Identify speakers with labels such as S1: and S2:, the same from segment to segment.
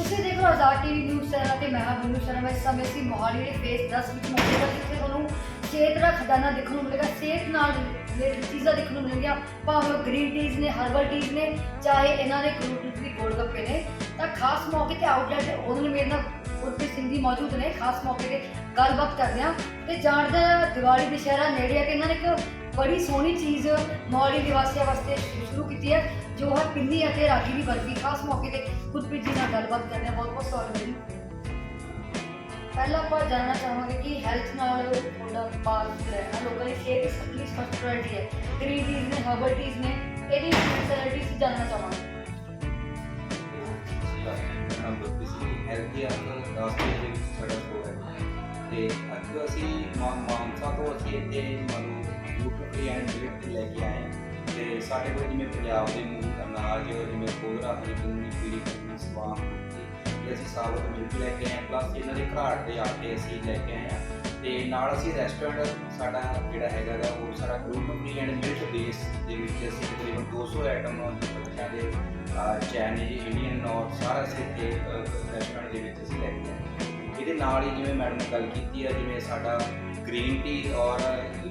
S1: ਤੁਸੀਂ ਦੇਖ ਰਹੇ ਹੋ ਆਜ਼ਾਦ ਟੀਵੀ ਨਿਊਜ਼ ਚੈਨਲ ਤੇ ਮੈਂ ਹਾਂ ਬਿੰਦੂ ਸ਼ਰਮਾ। ਇਸ ਸਮੇਂ ਸੀ ਮੋਹਾਲੀ ਦੇ ਫੇਸ 10 ਵਿੱਚ ਮੌਜੂਦ ਹਾਂ ਜਿੱਥੇ ਤੁਹਾਨੂੰ ਸਿਹਤ ਦਾ ਖਜ਼ਾਨਾ ਦੇਖਣ ਨੂੰ ਮਿਲੇਗਾ। ਸਿਹਤ ਨਾਲ ਰਿਲੇਟਡ ਚੀਜ਼ਾਂ ਦੇਖਣ ਨੂੰ ਮਿਲਣਗੀਆਂ। ਭਾਵੇਂ ਉਹ ਗ੍ਰੀਨ ਟੀਜ਼ ਨੇ ਹਰਬਲ ਟੀਜ਼ ਨੇ, ਚਾਹੇ ਇਹਨਾਂ ਦੇ ਗਲੂਟਨ ਫ੍ਰੀ ਗੋਲ ਗੱਪੇ ਨੇ। ਤਾਂ ਖਾਸ ਮੌਕੇ ਤੇ ਆਊਟਲੈਟ ਉਹਨਾਂ ਨੇ ਮੇਰੇ ਨਾਲ ਗੁਰਪ੍ਰੀਤ ਸਿੰਧੀ ਮੌਜੂਦ ਨੇ। ਖਾਸ ਮੌਕੇ ਤੇ ਗੱਲਬਾਤ ਕਰਦੇ ਹਾਂ। ਤੇ ਜਾਣਦੇ ਹਾਂ ਦੀਵਾਲੀ ਦੁਸ਼ਹਿਰਾ ਨੇੜੇ ਆ ਕਿ ਇਹਨਾਂ ਨੇ ਇੱਕ ਬੜੀ ਸੋਹਣੀ ਚੀਜ਼ ਮੋਹਾਲੀ ਨਿਵਾਸੀਆਂ ਵਾਸਤੇ ਸ਼ੁਰੂ ਕੀਤੀ ਹੈ। ਜੋ ਹੈ ਪਿੰਨੀ ਅਤੇ ਰਾਗੀ ਦੀ ਬਰਫੀ ਖਾਸ ਮੌਕੇ ਤੇ ਗੁਰਪ੍ਰੀਤ ਜੀ ਨਾਲ ਗੱਲਬਾਤ ਕਰਦੇ ਹਾਂ। ਬਹੁਤ ਬਹੁਤ ਸਵਾਗਤ ਹੈ ਜੀ। ਪਹਿਲਾਂ ਆਪਾਂ ਜਾਣਨਾ ਚਾਹਾਂਗੇ ਕਿ ਹੈਲਥ ਨਾਲ ਤੁਹਾਡਾ ਪਾਸ ਰਹਿਣਾ ਲੋਕਾਂ ਦੀ ਸਿਹਤ ਸਭ ਲਈ ਫਸਟ ਪ੍ਰਾਇੋਰਟੀ ਹੈ। ਗ੍ਰੀਨ ਟੀਜ਼ ਨੇ ਹਰਬਲ ਟੀਜ਼ ਨੇ, ਇਹਦੀ ਫੈਸਿਲਿਟੀਜ਼ ਜਾਣਨਾ ਚਾਹਾਂਗੇ।
S2: ਨੰਬਰ ਸੀ ਹੈਲਥੀ ਅਰਥ ਦਾਸਤੇ ਦੇ ਵਿੱਚ ਸਾਡਾ ਸਟੋਰ ਹੈ ਤੇ ਅੱਜ ਅਸੀਂ ਮਾ- ਮਾਨਸਾ ਤੋਂ ਅਸੀਂ ਇੱਥੇ ਮਨੂ ਯੂਟਿਊਬ ਐਂਡ ਮਿਲਕ ਤੇ ਲੈ ਕੇ ਆਏ ਹਾਂ। ਤੇ ਸਾਡੇ ਕੋਲ ਜਿਵੇਂ ਪੰਜਾਬ ਦੇ ਮੂਲ ਅਨਾਜ, ਜਿਵੇਂ ਕੋਦਰਾ ਹਰੀ ਗੁੰਨੀ ਪੀੜੀ ਕੁੰਨੀ ਸਵਾਮ ਇਹ ਅਸੀਂ ਸਾਬਤ ਮਿਲਕ ਲੈ ਕੇ ਆਏ ਹਾਂ। ਪਲੱਸ ਇਹਨਾਂ ਦੇ ਘਰਾਟ ਦੇ ਆਟੇ ਅਸੀਂ ਲੈ ਕੇ ਆਏ ਹਾਂ। ਤੇ ਨਾਲ ਅਸੀਂ ਰੈਸਟੋਰੈਂਟ ਸਾਡਾ ਜਿਹੜਾ ਹੈਗਾ ਗਾ, ਉਹ ਸਾਰਾ ਗਰੂਪ ਫ੍ਰੀ ਐਂਡ ਮਿਲਕ ਬੇਸ ਦੇ ਵਿੱਚ ਅਸੀਂ ਤਕਰੀਬਨ 200 ਆਈਟਮ ਬੱਚਿਆਂ ਦੇ ਚਾਈਨੀਜ਼ ਇੰਡੀਅਨ ਨੌਰਥ ਸਾਰਾ ਅਸੀਂ ਇੱਥੇ ਰੈਸਟੋਰੈਂਟ ਦੇ ਵਿੱਚ ਅਸੀਂ ਲੈ ਕੇ ਆਏ ਇਹਦੇ ਨਾਲ ਹੀ ਜਿਵੇਂ ਮੈਡਮ ਨੇ ਗੱਲ ਕੀਤੀ ਆ, ਜਿਵੇਂ ਸਾਡਾ ਗ੍ਰੀਨ ਟੀ ਔਰ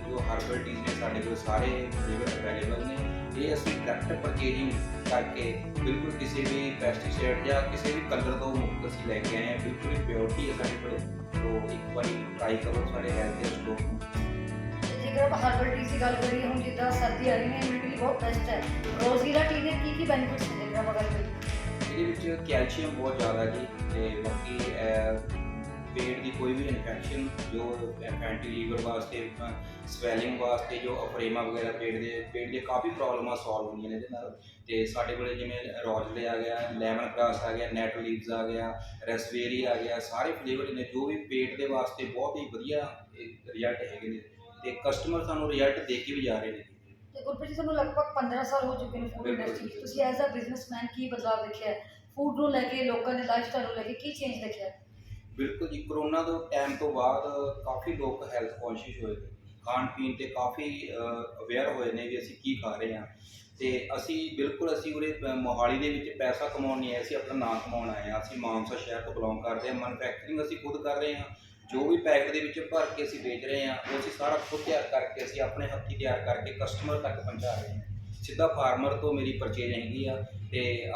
S2: ਜੋ ਹਰਬਲ ਟੀ ਨੇ ਸਾਡੇ ਕੋਲ ਸਾਰੇ ਫਲੇਵਰ ਅਵੇਲੇਬਲ ਨੇ ਇਹ ਅਸੀਂ ਡਾਇਰੈਕਟ ਪਰਚੇਜਿੰਗ ਕਰਕੇ ਬਿਲਕੁਲ ਕਿਸੇ ਵੀ ਪੈਸਟੀਸਾਈਡ ਜਾਂ ਕਿਸੇ ਵੀ ਕਲਰ ਤੋਂ ਮੁਕਤ ਅਸੀਂ ਲੈ ਕੇ ਆਏ ਹਾਂ ਬਿਲਕੁਲ ਹੀ ਪਿਓਰਟੀ ਹੈ ਸਾਡੇ ਕੋਲ ਤੋਂ ਇੱਕ ਵਾਰੀ ਟਰਾਈ ਕਰੋ ਸਾਡੇ ਹੈਲਥ ਸਟੋਰ ਨੂੰ
S1: ਜੇਕਰ ਆਪਾਂ ਹਰਬਲ ਟੀ ਦੀ ਗੱਲ ਕਰੀਏ ਹੁਣ ਜਿੱਦਾਂ ਸਰਦੀ ਆ ਰਹੀ ਹੈ ਇਮਿਊਨਿਟੀ ਲਈ ਬਹੁਤ ਬੈਸਟ ਹੈ ਰੋਜ਼ਗੀਰਾ ਟੀ ਦੇ ਕੀ ਕੀ ਬੈਨੀਫਿਟਸ ਨੇ ਜੇਕਰ ਆਪਾਂ ਗੱਲ ਕਰੀਏ
S2: ਇਹਦੇ ਵਿੱਚ ਕੈਲਸ਼ੀਅਮ ਬਹੁਤ ਜ਼ਿਆਦਾ ਜੀ। ਤੇ ਬਾਕੀ ਅਹ, ਪੇਟ ਦੀ ਕੋਈ ਵੀ ਇਨਫੈਕਸ਼ਨ ਜੋ ਫੈਂਟੀ ਲੀਵਰ ਵਾਸਤੇ ਸਵੈਲਿੰਗ ਵਾਸਤੇ ਜੋ ਅਫਰੇਮਾ ਵਗੈਰਾ ਪੇਟ ਦੇ ਪੇਟ ਦੀਆਂ ਕਾਫੀ ਪ੍ਰੋਬਲਮਾਂ ਸੋਲਵ ਹੁੰਦੀਆਂ ਨੇ ਇਹਦੇ ਨਾਲ। ਤੇ ਸਾਡੇ ਕੋਲੇ ਜਿਵੇਂ ਰੋਜ਼ਲੇ ਆ ਗਿਆ ਲੈਮਨ ਗ੍ਰਾਸ ਆ ਗਿਆ ਨੈਟ ਲੀਵਸ ਆ ਗਿਆ ਰੈਸਬੇਰੀ ਆ ਗਿਆ ਸਾਰੇ ਫਲੇਵਰ ਨੇ ਜੋ ਵੀ ਪੇਟ ਦੇ ਵਾਸਤੇ ਬਹੁਤ ਹੀ ਵਧੀਆ ਰਿਜ਼ਲਟ ਹੈਗੇ ਨੇ। ਤੇ ਕਸਟਮਰ ਸਾਨੂੰ ਰਿਜ਼ਲਟ ਦੇ ਕੇ ਵੀ ਜਾ ਰਹੇ ਨੇ।
S1: ਤੇ ਗੁਰਪ੍ਰੀਤ ਜੀ ਤੁਹਾਨੂੰ ਲਗਭਗ 15 ਸਾਲ ਹੋ ਚੁੱਕੇ ਨੇ ਫੂਡ। ਇੰਡਸਟਰੀ ਵਿੱਚ। ਤੁਸੀਂ ਐਜ਼ ਅ ਬਿਜ਼ਨਸਮੈਨ ਕੀ ਬਦਲਾਅ ਦੇਖਿਆ? ਫੂਡ ਨੂੰ ਲੈ ਕੇ ਲੋਕਾਂ ਦੇ ਲਾਈਫਸਟਾਈਲ ਨੂੰ ਲੈ ਕੇ ਕੀ ਚੇਂਜ ਦੇਖਿਆ?
S2: ਬਿਲਕੁਲ ਜੀ ਕਰੋਨਾ ਤੋਂ ਟਾਈਮ ਤੋਂ ਬਾਅਦ ਕਾਫੀ ਲੋਕ ਹੈਲਥ ਕੌਨਸ਼ੀਅਸ ਹੋਏ ਖਾਣ ਪੀਣ ਤੇ ਕਾਫੀ ਅਵੇਅਰ ਹੋਏ ਨੇ ਵੀ ਅਸੀਂ ਕੀ ਖਾ ਰਹੇ ਹਾਂ। ਤੇ ਅਸੀਂ ਬਿਲਕੁਲ ਅਸੀਂ ਉਰੇ ਮੋਹਾਲੀ ਦੇ ਵਿੱਚ ਪੈਸਾ ਕਮਾਉਣ ਨਹੀਂ ਆਏ, ਅਸੀਂ ਆਪਣਾ ਨਾਮ ਕਮਾਉਣ ਆਏ ਹਾਂ। ਅਸੀਂ ਮਾਨਸਾ ਸ਼ਹਿਰ ਤੋਂ ਬਿਲੋਂਗ ਕਰਦੇ ਹਾਂ। ਮੈਨੂਫੈਕਚਰਿੰਗ ਅਸੀਂ ਖੁਦ ਕਰ ਰਹੇ ਹਾਂ। ਜੋ ਵੀ ਪੈਕ ਦੇ ਵਿੱਚ ਭਰ ਕੇ ਅਸੀਂ ਵੇਚ ਰਹੇ ਹਾਂ, ਉਹ ਅਸੀਂ ਸਾਰਾ ਖੁਦ ਤਿਆਰ ਕਰਕੇ ਅਸੀਂ ਆਪਣੇ ਹੱਥੀਂ ਤਿਆਰ ਕਰਕੇ ਕਸਟਮਰ ਤੱਕ ਪਹੁੰਚਾ ਰਹੇ ਹਾਂ। ਸਿੱਧਾ ਫਾਰਮਰ ਤੋਂ ਮੇਰੀ ਪਰਚੇਜ ਹੈਗੀ ਆ ਤੇ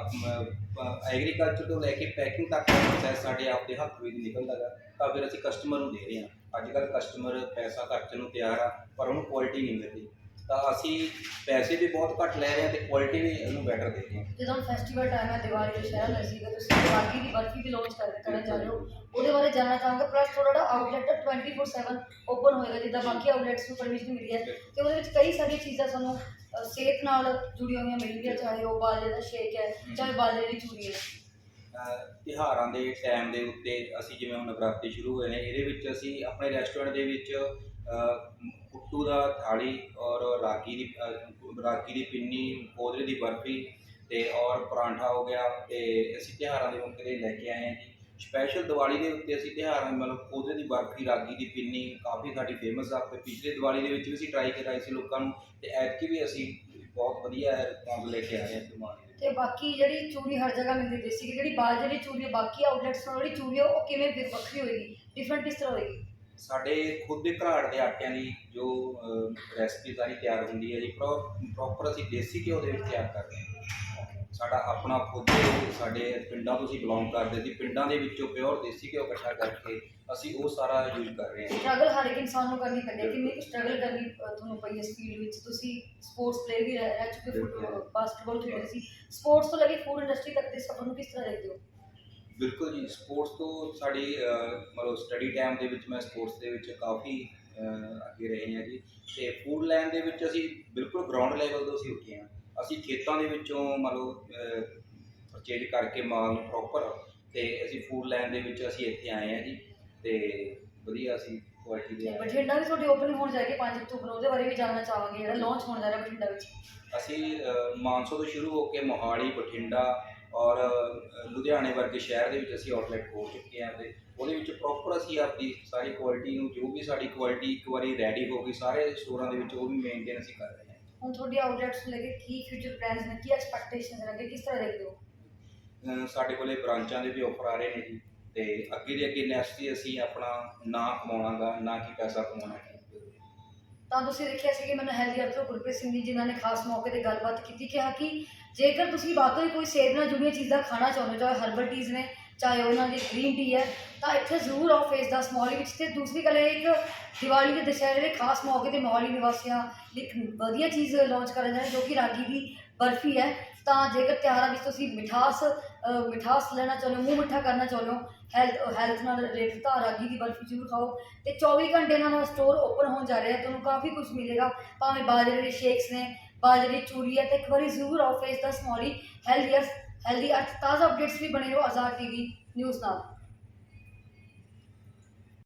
S2: ਐਗਰੀਕਲਚਰ ਤੋਂ ਲੈ ਕੇ ਪੈਕਿੰਗ ਤੱਕ ਦਾ ਪ੍ਰੋਸੈਸ ਸਾਡੇ ਆਪ ਦੇ ਹੱਥ ਵਿੱਚ ਨਿਕਲਦਾ ਗਾ। ਤਾਂ ਫਿਰ ਅਸੀਂ ਕਸਟਮਰ ਨੂੰ ਦੇ ਰਹੇ ਹਾਂ। ਅੱਜ ਕੱਲ੍ਹ ਕਸਟਮਰ ਪੈਸਾ ਖਰਚਣ ਨੂੰ ਤਿਆਰ ਆ, ਪਰ ਉਹਨੂੰ ਕੁਆਲਿਟੀ ਨਹੀਂ ਮਿਲਦੀ। ਤਾਂ ਅਸੀਂ ਪੈਸੇ ਵੀ ਬਹੁਤ ਘੱਟ ਲੈ ਰਹੇ ਹਾਂ ਤੇ ਕੁਆਲਿਟੀ ਵੀ ਉਹਨੂੰ ਬੈਟਰ ਦੇ ਰਹੇ ਹਾਂ।
S1: ਜਦੋਂ ਫੈਸਟੀਵਲ ਟਾਈਮ ਹੈ ਦੀਵਾਲੀ ਦੁਸ਼ਹਿਰਾ ਨਜ਼ਦੀਕ ਹੈ ਤੁਸੀਂ ਰਾਗੀ ਦੀ ਬਰਫੀ ਵੀ ਲਾਂਚ ਕਰ ਕਰਨ ਜਾ ਰਹੇ ਹੋ। ਉਹਦੇ ਬਾਰੇ ਜਾਣਨਾ ਚਾਹਾਂਗਾ ਪਲੱਸ ਤੁਹਾਡਾ ਆਊਟਲੈਟ 24/7 ਓਪਨ ਹੋਏਗਾ ਜਿੱਦਾਂ ਬਾਕੀ ਆਊਟਲੈਟਸ ਨੂੰ ਪਰਮਿਸ਼ਨ ਮਿਲੀ ਹੈ। ਤੇ ਉਹਦੇ ਵਿੱਚ ਕਈ ਸਾਰੀਆਂ ਚੀਜ਼ਾਂ ਸਾਨੂੰ ਅ, ਸਿਹਤ ਨਾਲ ਜੁੜੀਆਂ ਹੋਈਆਂ ਮਿਲਣਗੀਆਂ ਚਾਹੇ ਉਹ ਬਾਜਰੇ ਦਾ ਸ਼ੇਕ ਹੈ ਚਾਹੇ ਬਾਜਰੇ ਦੀ ਚੂਰੀ ਹੈ।
S2: ਅਹ ਤਿਉਹਾਰਾਂ ਦੇ ਟਾਈਮ ਦੇ ਉੱਤੇ ਅਸੀਂ ਜਿਵੇਂ ਹੁਣ ਨਵਰਾਤਰੀ ਸ਼ੁਰੂ ਹੋਏ ਨੇ ਇਹਦੇ ਵਿੱਚ ਅਸੀਂ ਆਪਣੇ ਰੈਸਟੋਰੈਂਟ ਦੇ ਵਿੱਚ ਕੁੱਟੂ ਦਾ ਥਾਲੀ ਔਰ ਰਾਗੀ ਦੀ ਅਹ, ਰਾਗੀ ਦੀ ਪਿੰਨੀ ਕੋਦਰੇ ਦੀ ਬਰਫੀ ਤੇ ਔਰ ਪਰਾਂਠਾ ਹੋ ਗਿਆ ਤੇ ਅਸੀਂ ਤਿਉਹਾਰਾਂ ਦੇ ਮੌਕੇ ਤੇ ਲੈ ਕੇ ਆਏ ਹਾਂ ਜੀ। ਸਪੈਸ਼ਲ ਦੀਵਾਲੀ ਦੇ ਉੱਤੇ ਅਸੀਂ ਤਿਉਹਾਰਾਂ ਮਤਲਬ ਕੋਦਰੇ ਦੀ ਬਰਫੀ ਰਾਗੀ ਦੀ ਪਿੰਨੀ ਕਾਫੀ ਸਾਡੀ ਫੇਮਸ ਆ ਤੇ ਪਿਛਲੇ ਦੀਵਾਲੀ ਦੇ ਵਿੱਚ ਵੀ ਅਸੀਂ ਟਰਾਈ ਕਰਾਈ ਸੀ ਲੋਕਾਂ ਨੂੰ ਤੇ ਐਤਕੀ ਵੀ ਅਸੀਂ ਬਹੁਤ ਵਧੀਆ ਰਿਸਪੌਂਸ ਲੈ ਕੇ ਆਏ ਹਾਂ ਦੀਵਾਲੀ ਦੇ
S1: ਤੇ ਬਾਕੀ ਜਿਹੜੀ ਚੂਰੀ ਹਰ ਜਗ੍ਹਾ ਮਿਲਦੀ ਦੇਸੀ ਘੀ ਜਿਹੜੀ ਬਾਜਰੇ ਜਿਹੜੀ ਚੂਰੀ ਹੈ ਬਾਕੀ ਆਊਟਲੈਟਸ ਨਾਲੋਂ ਜਿਹੜੀ ਚੂਰੀ ਹੈ ਉਹ ਕਿਵੇਂ ਵੱਖਰੀ ਹੋਏਗੀ ਡਿਫਰੈਂਟ ਕਿਸ ਤਰ੍ਹਾਂ ਹੋਏਗੀ?
S2: ਸਾਡੇ ਖੁਦ ਦੇ ਘਰਾੜ ਦੇ ਆਟਿਆਂ ਦੀ ਜੋ ਰੈਸਪੀ ਸਾਰੀ ਤਿਆਰ ਹੁੰਦੀ ਹੈ ਜੀ ਪ੍ਰੋਪਰ ਅਸੀਂ ਦੇਸੀ ਘਿਓ ਦੇ ਵਿੱਚ ਤਿਆਰ ਕਰਦੇ ਹਾਂ। ਸਾਡਾ ਆਪਣਾ ਖੁਦ ਦੇ ਸਾਡੇ ਪਿੰਡਾਂ ਤੋਂ ਅਸੀਂ ਬਿਲੋਂਗ ਕਰਦੇ ਸੀ। ਪਿੰਡਾਂ ਦੇ ਵਿੱਚੋਂ ਪਿਓਰ ਦੇਸੀ ਘਿਓ ਇਕੱਠਾ ਕਰਕੇ ਅਸੀਂ ਉਹ ਸਾਰਾ ਯੂਜ਼ ਕਰ ਰਹੇ ਹਾਂ।
S1: ਸਟਰਗਲ ਹਰ ਇੱਕ ਇਨਸਾਨ ਨੂੰ ਕਰਨੀ ਪੈਂਦੀ ਹੈ। ਕਿੰਨੀ ਸਟਰਗਲ ਕਰਨੀ ਤੁਹਾਨੂੰ ਪਈ ਇਸ ਫੀਲਡ ਵਿੱਚ। ਤੁਸੀਂ ਸਪੋਰਟਸ ਪਲੇਅਰ ਵੀ ਰਹਿ ਚੁੱਕੇ। ਬਾਸਕਟਬਾਲ ਖੇਡੇ ਸੀ। ਸਪੋਰਟਸ ਤੋਂ ਲੈ ਕੇ ਫੂਡ ਇੰਡਸਟਰੀ ਤੱਕ ਦੇ ਸਫ਼ਰ ਨੂੰ ਕਿਸ ਤਰ੍ਹਾਂ ਦੇਖਦੇ ਹੋ?
S2: ਬਿਲਕੁਲ ਜੀ ਸਪੋਰਟਸ ਤੋਂ ਸਾਡੀ ਮਤਲਬ ਸਟੱਡੀ ਟਾਈਮ ਦੇ ਵਿੱਚ ਮੈਂ ਸਪੋਰਟਸ ਦੇ ਵਿੱਚ ਕਾਫੀ ਅੱਗੇ ਰਹੇ ਹਾਂ ਜੀ। ਤੇ ਫੂਡ ਲਾਈਨ ਦੇ ਵਿੱਚ ਅਸੀਂ ਬਿਲਕੁਲ ਗਰਾਊਂਡ ਲੈਵਲ ਤੋਂ ਅਸੀਂ ਉੱਠੇ ਹਾਂ। ਅਸੀਂ ਖੇਤਾਂ ਦੇ ਵਿੱਚੋਂ ਮਤਲਬ ਪਰਚੇਜ ਕਰਕੇ ਮਾਲ ਪ੍ਰੋਪਰ ਤੇ ਅਸੀਂ ਫੂਡ ਲਾਈਨ ਦੇ ਵਿੱਚ ਅਸੀਂ ਇੱਥੇ ਆਏ ਹਾਂ ਜੀ। ਤੇ ਵਧੀਆ ਅਸੀਂ ਕੁਆਲਿਟੀ ਦੇ।
S1: ਬਠਿੰਡਾ ਵੀ ਤੁਹਾਡੀ ਓਪਨਿੰਗ ਹੋਣ ਜਾ ਹੈ 5 ਅਕਤੂਬਰ ਨੂੰ ਉਹਦੇ ਬਾਰੇ ਵੀ ਜਾਣਨਾ ਚਾਹਾਂਗੇ ਜਿਹੜਾ ਲਾਂਚ ਹੋਣ ਜਾ ਰਿਹਾ ਬਠਿੰਡਾ ਵਿੱਚ?
S2: ਅਸੀਂ ਮਾਨਸਾ ਤੋਂ ਸ਼ੁਰੂ ਹੋ ਕੇ ਮੋਹਾਲੀ ਬਠਿੰਡਾ ਔਰ ਲੁਧਿਆਣੇ ਵਰਗੇ ਸ਼ਹਿਰ ਦੇ ਵਿੱਚ ਅਸੀਂ ਆਊਟਲੈਟ ਖੋਲ ਚੁੱਕੇ ਹਾਂ ਤੇ ਉਹਦੇ ਵਿੱਚ ਪ੍ਰੋਪਰ ਅਸੀਂ ਆਪਦੀ ਸਾਰੀ ਕੁਆਲਿਟੀ ਨੂੰ ਜੋ ਵੀ ਸਾਡੀ ਕੁਆਲਿਟੀ ਇੱਕ ਵਾਰੀ ਰੈਡੀ ਹੋ ਗਈ ਸਾਰੇ ਸਟੋਰਾਂ ਦੇ ਵਿੱਚ ਉਹ ਵੀ ਮੇਨਟੇਨ ਅਸੀਂ ਕਰ ਰਹੇ ਹਾਂ।
S1: ਹੁਣ ਤੁਹਾਡੀ ਆਊਟਲੈਟਸ ਨੂੰ ਲੈ ਕੇ ਕੀ ਫਿਊਚਰ ਪਲਾਨਸ ਨੇ ਕੀ ਐਕਸਪੈਕਟੇਸ਼ਨਸ ਨੇ ਅੱਗੇ ਕਿਸ ਤਰ੍ਹਾਂ ਦੇਖਦੇ ਹੋ?
S2: ਸਾਡੇ ਕੋਲੇ ਬ੍ਰਾਂਚਾਂ ਦੇ ਵੀ ਆਫਰ ਆ ਰਹੇ ਨੇ ਜੀ ਤੇ ਅੱਗੇ ਦੇ ਅੱਗੇ ਨੈਕਸਟ ਹੀ ਅਸੀਂ ਆਪਣਾ ਨਾਂ ਕਮਾਉਣਾਗਾ ਨਾ ਕਿ ਪੈਸਾ ਕਮਾਉਣਾ ਜੀ
S1: ਤਾਂ ਤੁਸੀਂ ਦੇਖਿਆ ਸੀ ਕਿ ਮੈਨੂੰ ਹੈਲਥ ਅਫਸਰ ਗੁਰਪ੍ਰੀਤ ਸਿੰਘ ਜੀ ਜਿਨ੍ਹਾਂ ਨੇ ਖਾਸ ਮੌਕੇ ਤੇ ਗੱਲਬਾਤ ਕੀਤੀ ਕਿਹਾ ਕਿ ਜੇਕਰ ਤੁਸੀਂ ਵਾਕਈ ਕੋਈ ਸਿਹਤ ਨਾਲ ਜੁੜੀਆਂ ਚੀਜ਼ਾਂ ਖਾਣਾ ਚਾਹੁੰਦੇ ਹੋ, ਚਾਹੇ ਹਰਬਲ ਟੀਜ਼ ਨੇ, ਚਾਹੇ ਉਹਨਾਂ ਦੀ ਗ੍ਰੀਨ ਟੀ ਹੈ, ਤਾਂ ਇੱਥੇ ਜ਼ਰੂਰ ਆਓ ਫੇਸ ਦਾ ਮੋਹਾਲੀ ਵਿੱਚ ਤੇ ਦੂਸਰੀ ਗੱਲ ਇਹ ਇੱਕ ਦੀਵਾਲੀ ਦੇ ਦੁਸਹਿਰੇ ਦੇ ਖਾਸ ਮੌਕੇ ਤੇ ਮੋਹਾਲੀ ਨਿਵਾਸੀਆਂ ਲਈ ਇੱਕ ਵਧੀਆ ਚੀਜ਼ ਲਾਂਚ ਕਰਨ ਜਾ ਰਹੇ, ਜੋ ਕਿ ਰਾਗੀ ਦੀ ਬਰਫੀ ਹੈ। ਤਾਂ ਜੇਕਰ ਤਿਉਹਾਰਾਂ ਵਿੱਚ ਤੁਸੀਂ ਮਿਠਾਸ ਮਿਠਾਸ ਲੈਣਾ ਚਾਹੁੰਦੇ ਹੋ, ਮੂੰਹ ਮਿੱਠਾ ਕਰਨਾ ਚਾਹੁੰਦੇ ਹੋ ਹੈਲਥ ਹੈਲਥ ਨਾਲ ਰਿਲੇਟਡ ਤਾਂ ਰਾਗੀ ਦੀ ਬਰਫੀ ਜ਼ਰੂਰ ਖਾਓ। ਤੇ 24 ਘੰਟੇ ਇਹਨਾਂ ਦਾ ਸਟੋਰ ਓਪਨ ਹੋਣ ਜਾ ਰਿਹਾ ਤੁਹਾਨੂੰ ਕਾਫੀ ਕੁਝ ਮਿਲੇਗਾ, ਭਾਵੇਂ ਬਾਜਰੇ ਦੇ ਸ਼ੇਕਸ ਨੇ ਬਾਜਰੇ ਦੀ ਚੂਰੀ ਹੈ ਇੱਕ ਵਾਰੀ ਜ਼ਰੂਰ ਆਓ ਫੇਸ ਦਾ ਸਮੋਲੀ ਹੈਲਦੀ ਹੈਲਦੀ ਤਾਜ਼ਾ ਅਪਡੇਟਸ ਵੀ ਬਣੇ ਰਹੋ ਆਜ਼ਾਦ ਟੀਵੀ ਨਿਊਜ਼ ਨਾਲ